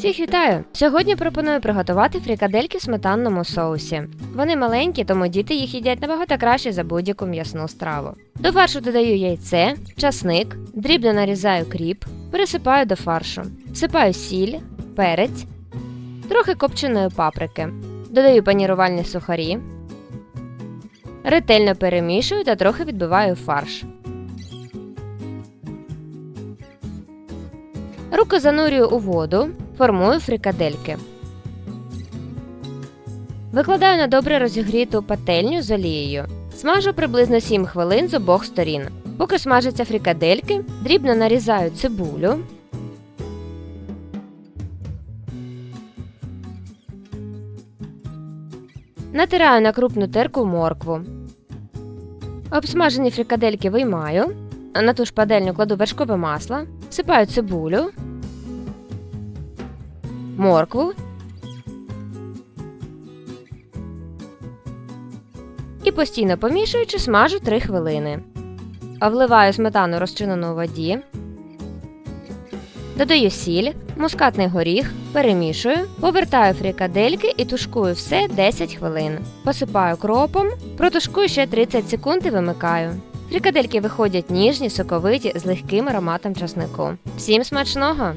Всіх вітаю! Сьогодні пропоную приготувати фрикадельки в сметанному соусі. Вони маленькі, тому діти їх їдять набагато краще за будь-яку м'ясну страву. До фаршу додаю яйце, часник, дрібно нарізаю кріп, пересипаю до фаршу, всипаю сіль, перець, трохи копченої паприки, додаю панірувальні сухарі, ретельно перемішую та трохи відбиваю фарш. Руки занурюю у воду, формую фрикадельки. Викладаю на добре розігріту пательню з олією. Смажу приблизно 7 хвилин з обох сторін. Поки смажаться фрикадельки, дрібно нарізаю цибулю. Натираю на крупну терку моркву. Обсмажені фрикадельки виймаю. На ту ж пательню кладу вершкове масло, всипаю цибулю, моркву і постійно помішуючи, смажу 3 хвилини. А Вливаю сметану розчинену у воді, додаю сіль, мускатний горіх, перемішую, повертаю фрикадельки і тушкую все 10 хвилин. Посипаю кропом, протушкую ще 30 секунд і вимикаю. Фрикадельки виходять ніжні, соковиті з легким ароматом часнику. Всім смачного!